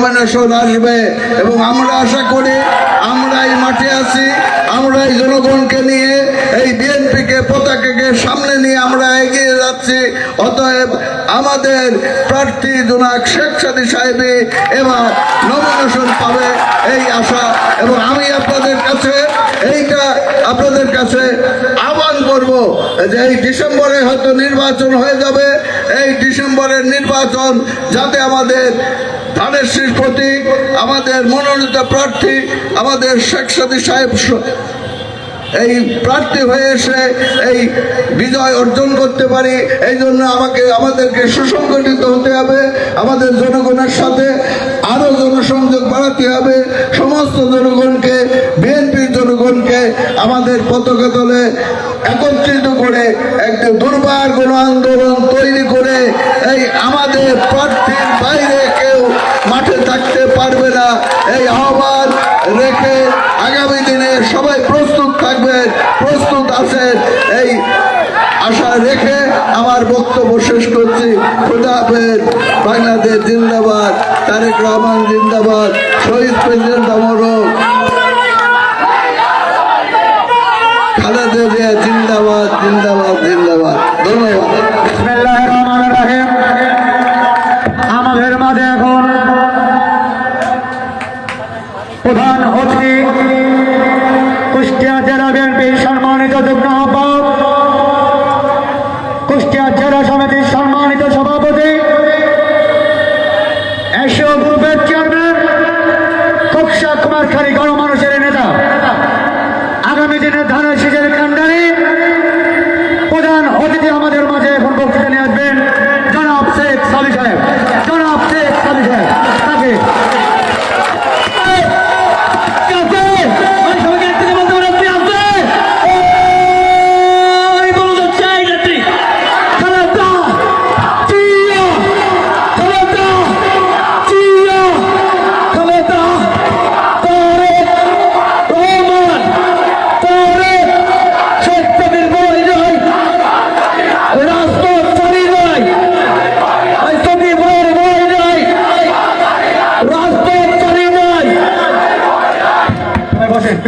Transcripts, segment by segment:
Nomination আসবে এবং আমরা আশা করি আমরা এই মাঠে আছি, আমরা এই জনগণকে নিয়ে, এই বিএনপিকে, পতাকাকে সামনে নিয়ে আমরা এগিয়ে যাচ্ছি। অতএব আমাদের প্রার্থী জোনাক শেখ সাদী সাহেবই এবার নমিনেশন পাবে এই আশা এবং আমি আপনাদের কাছে এইটা আপনাদের কাছে আহ্বান করব যে এই ডিসেম্বরে হয়তো নির্বাচন হয়ে যাবে। এই ডিসেম্বরের নির্বাচন যাতে আমাদের ধানের শীষ আমাদের মনোনীত প্রার্থী, আমাদের শেখ সাদী সাহেব এই প্রার্থী হয়ে এসে এই বিজয় অর্জন করতে পারি। এই জন্য আমাকে, আমাদেরকে সুসংগঠিত হতে হবে, আমাদের জনগণের সাথে আরও জনসংযোগ বাড়াতে হবে। সমস্ত জনগণকে বিএনপির জনগণকে আমাদের পতাকা দলে একত্রিত করে একটা দুর্বার গণ আন্দোলন তৈরি করে এই আমাদের প্রার্থীর বাইরে থাকতে পারবে না। এই আহ্বান রেখে আগামী দিনে সবাই প্রস্তুত থাকবেন প্রস্তুত আছেন এই আশা রেখে আমার বক্তব্য শেষ করছি। খুদা বাংলাদেশ জিন্দাবাদ, তারেক রহমান জিন্দাবাদ, শহীদ প্রেসিডেন্ট আমরক খালেদা জিন্দাবাদ জিন্দাবাদ জিন্দাবাদ। ধন্যবাদ। আমাদের মাঝে এখন প্রধান অতিথি, কুষ্টিয়া জেলা বিএনপির সম্মানিত যুগ্ম আহ্বায়ক, কুষ্টিয়া জেলা সমিতির সম্মানিত সভাপতি, এশিয় গ্রুপের চেয়ারম্যান কক্ষা কুমার খালি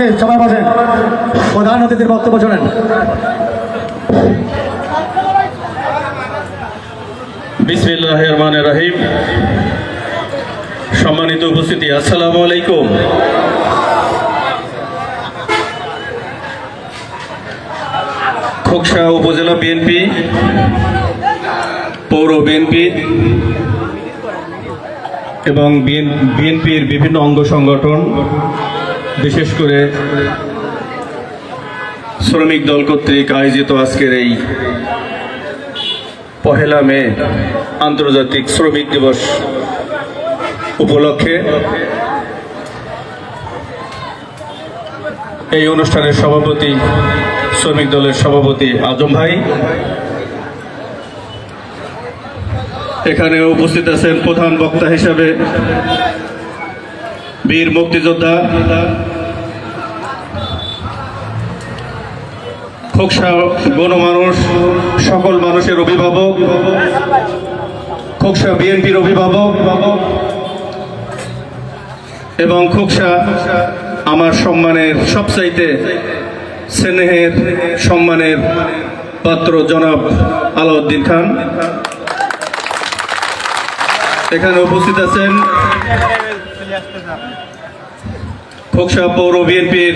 প্লিজ সবাই বসেন। প্রধান অতিথির বক্তব্য শোনেন। সম্মানিত উপস্থিতি, আসসালামু আলাইকুম। খোকসা উপজেলা বিএনপি, পৌর বিএনপি এবং বিএনপির বিভিন্ন অঙ্গ সংগঠন বিশেষ করে শ্রমিক দল কর্তৃক আয়োজিত আজকের এই পহেলা মে আন্তর্জাতিক শ্রমিক দিবস উপলক্ষে এই অনুষ্ঠানের সভাপতি, শ্রমিক দলের সভাপতি আজম ভাই। এখানে উপস্থিত আছেন প্রধান বক্তা হিসাবে বীর মুক্তিযোদ্ধা খোকসা গণমানুষ, সকল মানুষের অভিভাবক খোকসা বিএনপির অভিভাবক, এবং খোকসা আমার সম্মানের সবচাইতে স্নেহের সম্মানের পাত্র জনাব আলাউদ্দিন খান। এখানে উপস্থিত আছেন খোকসা পৌর বিএনপির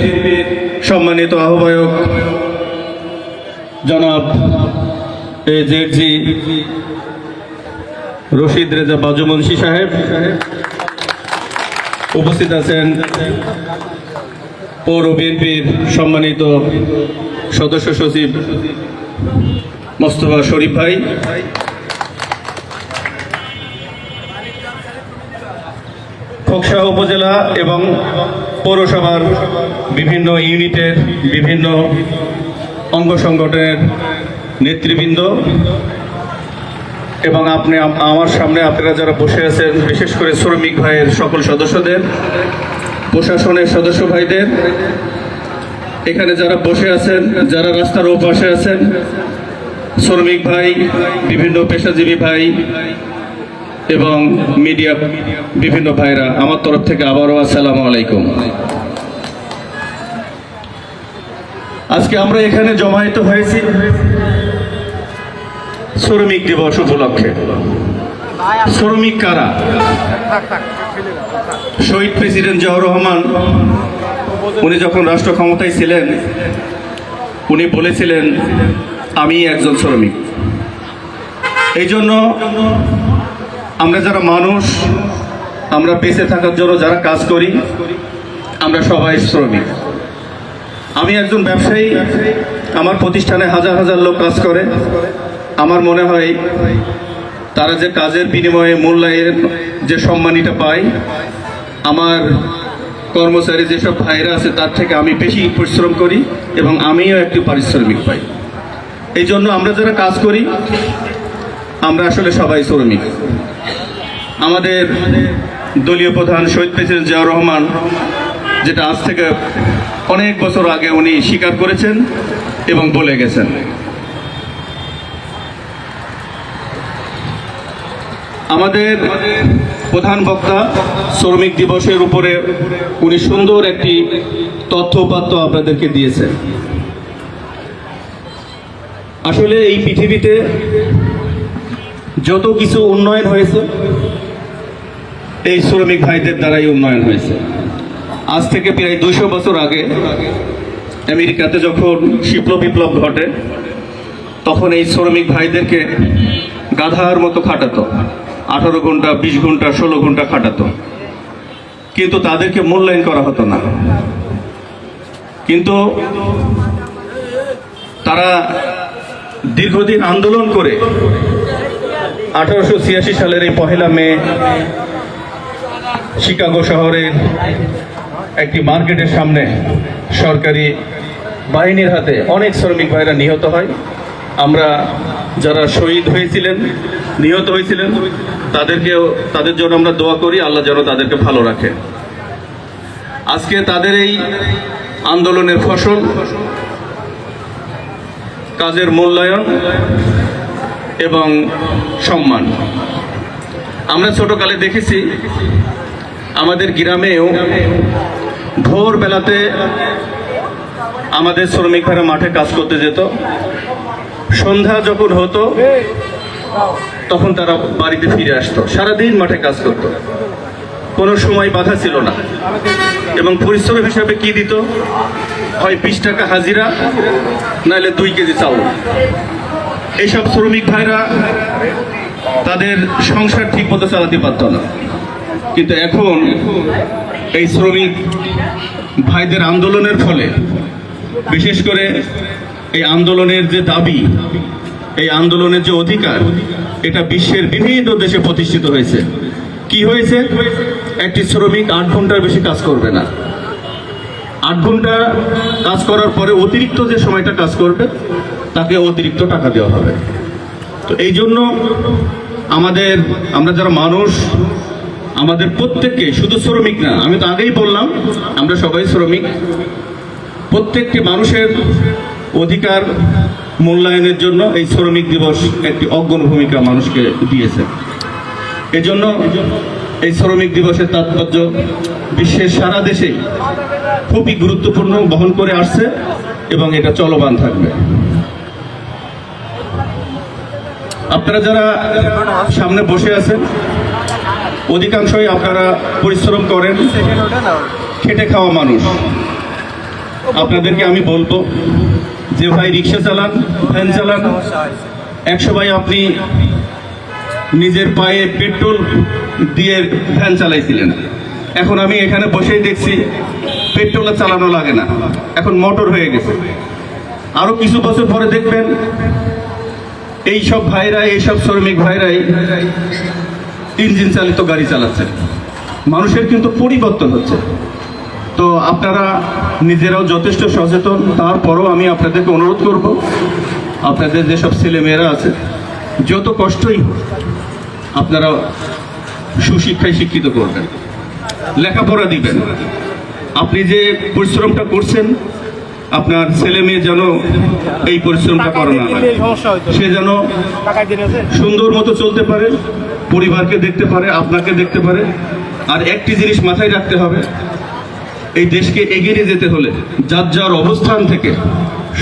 সম্মানিত আহ্বায়ক জনাব A Z G Rashid Reza Baju Munshi সাহেব। উপস্থিত আছেন পৌর বিএনপির সম্মানিত সদস্য সচিব মোস্তফা শরীফ ভাই। খোকসা উপজেলা এবং পৌরসভার বিভিন্ন ইউনিটের বিভিন্ন অঙ্গ সংগঠনের নেতৃবৃন্দ এবং আপনি আমার সামনে আপনারা যারা বসে আছেন, বিশেষ করে শ্রমিক ভাইয়ের সকল সদস্যদের, প্রশাসনের সদস্য ভাইদের, এখানে যারা বসে আছেন, যারা রাস্তার ওপাশে আছেন, শ্রমিক ভাই, বিভিন্ন পেশাজীবী ভাই এবং মিডিয়া বিভিন্ন ভাইরা আমার তরফ থেকে আবারও আসসালামু আলাইকুম। আজকে আমরা এখানে জমায়েত হয়েছি শ্রমিক দিবস উপলক্ষে। শ্রমিক কারা? শহীদ প্রেসিডেন্ট জিয়াউর রহমান, উনি যখন রাষ্ট্র ক্ষমতায় ছিলেন, উনি বলেছিলেন, আমি একজন শ্রমিক। এই জন্য আমরা যারা মানুষ, আমরা বেঁচে থাকার জন্য যারা কাজ করি, আমরা সবাই শ্রমিক। আমি একজন ব্যবসায়ী, আমার প্রতিষ্ঠানে হাজার হাজার লোক কাজ করে। আমার মনে হয় তারা যে কাজের বিনিময়ে মূল্যায়ের যে সম্মানিটা পায়, আমার কর্মচারী যেসব ভাইরা আছে, তার থেকে আমি বেশি পরিশ্রম করি এবং আমিও একটি পারিশ্রমিক পাই। এই জন্য আমরা যারা কাজ করি, আমরা আসলে সবাই শ্রমিক। আমাদের দলীয় প্রধান শহীদ প্রেসিডেন্ট জিয়াউর রহমান, যেটা আজ থেকে অনেক বছর আগে উনি স্বীকার করেছেন এবং বলে গেছেন। আমাদের প্রধান বক্তা শ্রমিক দিবসের উপরে উনি সুন্দর একটি তথ্যপাত্য আপনাদেরকে দিয়েছেন। আসলে এই পৃথিবীতে যত কিছু উন্নয়ন হয়েছে এই শ্রমিক ভাইদের দ্বারাই উন্নয়ন হয়েছে। আজ থেকে প্রায় দুইশো বছর আগে আমেরিকাতে যখন শিল্প বিপ্লব ঘটে, তখন এই শ্রমিক ভাইদেরকে গাধার মতো খাটাতো। আঠারো ঘণ্টা, বিশ ঘণ্টা, ষোলো ঘণ্টা খাটাতো। কিন্তু তাদেরকে মূল্যায়ন করা হতো না। কিন্তু তারা দীর্ঘদিন আন্দোলন করে, আঠারোশো ছিয়াশি সালের এই পহেলা মে শিকাগো শহরের একটি মার্কেটের সামনে সরকারি বাহিনীর হাতে অনেক শ্রমিক ভাইরা নিহত হয়। আমরা যারা শহীদ হয়েছিলেন, নিহত হয়েছিলেন, তাদেরকেও, তাদের জন্য আমরা দোয়া করি, আল্লাহ যেন তাদেরকে ভালো রাখে। আজকে তাদের এই আন্দোলনের ফসল, কাজের মূল্যায়ন এবং সম্মান। আমরা ছোটকালে দেখেছি আমাদের গ্রামেও ভোর বেলাতে আমাদের শ্রমিক ভাইরা মাঠে কাজ করতে যেত। সন্ধ্যা যখন হতো, তখন তারা বাড়িতে ফিরে আসতো, সারাদিন মাঠে কাজ করতো। কোনো সময় বাধা ছিল না। এবং পরিশ্রম হিসাবে কি দিত? হয় বিশ টাকা হাজিরা, নাহলে দুই কেজি চাউল। এইসব শ্রমিক ভাইরা তাদের সংসার ঠিক মতো চালাতে পারত না। কিন্তু এখন এই শ্রমিক ভাইদের আন্দোলনের ফলে, বিশেষ করে এই আন্দোলনের যে দাবি, এই আন্দোলনের যে অধিকার, এটা বিশ্বের বিভিন্ন দেশে প্রতিষ্ঠিত হয়েছে। কি হয়েছে? একটি শ্রমিক আট ঘণ্টার বেশি কাজ করবে না। আট ঘণ্টা কাজ করার পরে অতিরিক্ত যে সময়টা কাজ করবে, তাকে অতিরিক্ত টাকা দেওয়া হবে। তো এই জন্য আমাদের, আমরা যারা মানুষ আমাদের প্রত্যেককে, শুধু শ্রমিক না, আমি তো আগেই বললাম, আমরা সবাই শ্রমিক। প্রত্যেকটি মানুষের অধিকার মূল্যায়নের জন্য এই শ্রমিক দিবস একটি অগ্রণ ভূমিকা মানুষকে দিয়েছে। এজন্য এই শ্রমিক দিবসের তাৎপর্য বিশ্বের সারা দেশে খুবই গুরুত্বপূর্ণ বহন করে আসছে এবং এটা চলমান থাকবে। আপনারা যারা সামনে বসে আছেন অধিকাংশই আপনারা পরিশ্রম করেন, খেটে খাওয়া মানুষ। আপনাদেরকে আমি বলব যে ভাই রিক্সা চালান, ভ্যান চালান। একশো ভাই আপনি নিজের পায়ে পেট্রোল দিয়ে ভ্যান চালাইছিলেন। এখন আমি এখানে বসেই দেখছি, পেট্রোল চালানো লাগে না। এখন মোটর হয়ে গেছে। আরও কিছু বছর পরে দেখবেন এই সব ভাইরা এই সব শ্রমিক ভাইরাই ইঞ্জিন চালিত গাড়ি চালাচ্ছে। মানুষের কিন্তু পরিবর্তন হচ্ছে। তো আপনারা নিজেরাও যথেষ্ট সচেতন। তারপরও আমি আপনাদেরকে অনুরোধ করব আপনাদের যেসব ছেলে মেয়েরা আছে যত কষ্টই আপনারা সুশিক্ষায় শিক্ষিত করবেন। লেখাপড়া দিবেন। আপনি যে পরিশ্রমটা করছেন আপনার ছেলে মেয়ে যেন এই পরিশ্রমটা করে না। সে যেন সুন্দর মতো চলতে পারে। পরিবারকে দেখতে পারে, আপনাকে দেখতে পারে। আর একটি জিনিস মাথায় রাখতে হবে, এই দেশকে এগিয়ে নিয়ে যেতে হলে যার যার অবস্থান থেকে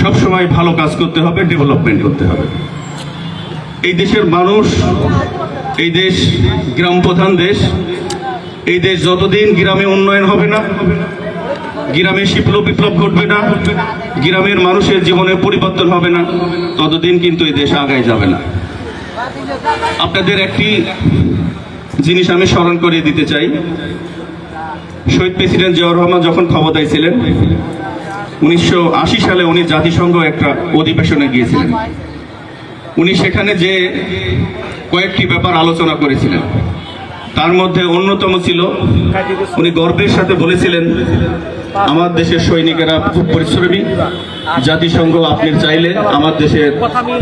সবসময় ভালো কাজ করতে হবে, ডেভেলপমেন্ট করতে হবে। এই দেশের মানুষ, এই দেশ গ্রাম প্রধান দেশ, এই দেশ যতদিন গ্রামে উন্নয়ন হবে না, গ্রামে শিল্প বিপ্লব ঘটবে না, গ্রামের মানুষের জীবনে পরিবর্তন হবে না, ততদিন কিন্তু এই দেশ আগায় যাবে না। আপনাদের একটি জিনিস আমি স্মরণ করিয়ে দিতে চাই। শহীদ প্রেসিডেন্ট জিয়াউর রহমান যখন ক্ষমতায় ছিলেন, উনিশশো আশি সালে উনি জাতিসংঘ একটা অধিবেশনে গিয়েছিলেন। উনি সেখানে যে কয়েকটি ব্যাপার আলোচনা করেছিলেন, তার মধ্যে অন্যতম ছিল, উনি গর্বের সাথে বলেছিলেন আমার দেশের সৈনিকেরা খুব পরিশ্রমী। জাতিসংঘ আপনি চাইলে আমার দেশের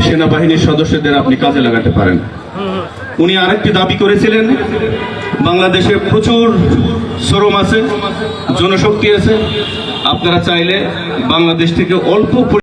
সেনাবাহিনীর সদস্যদের আপনি কাজে লাগাতে পারেন। উনি আরেকটি দাবি করেছিলেন, বাংলাদেশে প্রচুর শ্রম আছে, জনশক্তি আছে। আপনারা চাইলে বাংলাদেশ থেকে অল্প